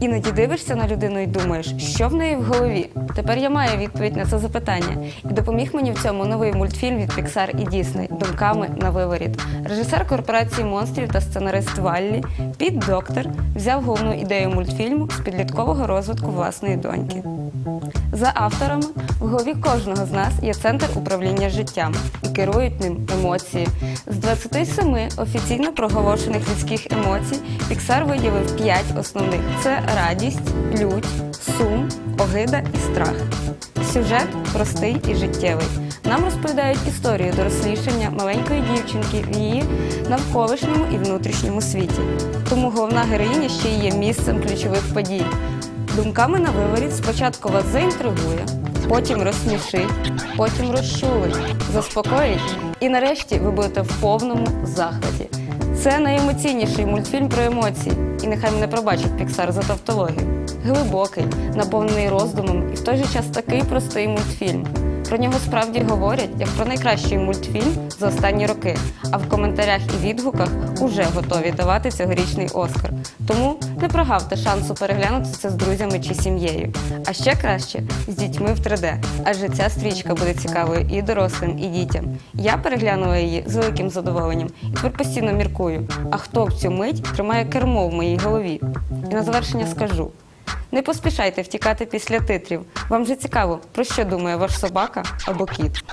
Іноді дивишся на людину і думаєш, що в неї в голові. Тепер я маю відповідь на це запитання. І допоміг мені в цьому новий мультфільм від Pixar і Disney думками на виворіт. Режисер корпорації монстрів та сценарист Валлі Піт Доктор взяв головну ідею мультфільму з підліткового розвитку власної доньки. За авторами, в голові кожного з нас є центр управління життям і керують ним емоції. З 27 офіційно проголошених людських емоцій Pixar виділив 5 основних: це радість, лють, сум, огида і страх. Сюжет простий і життєвий. Нам розповідають історію дорослішання маленької дівчинки в її навколишньому і внутрішньому світі. Тому головна героїня ще є місцем ключових подій. Думками на виворіт спочатку вас заінтригує, потім розсмішить, потім розчулить, заспокоїть, і нарешті ви будете в повному захваті. Це найемоційніший мультфільм про емоції, і нехай мене пробачить Піксар за тавтологію. Глибокий, наповнений роздумом і в той же час такий простий мультфільм. Про нього справді говорять як про найкращий мультфільм за останні роки. А в коментарях і відгуках уже готові давати цьогорічний Оскар. Тому не прогавте шансу переглянути це з друзями чи сім'єю. А ще краще з дітьми в 3D, адже ця стрічка буде цікавою і дорослим, і дітям. Я переглянула її з великим задоволенням і тепер постійно міркую, а хто в цю мить тримає кермо в моїй голові. І на завершення скажу. Не поспішайте втікати після титрів. Вам же цікаво, про що думає ваш собака або кіт.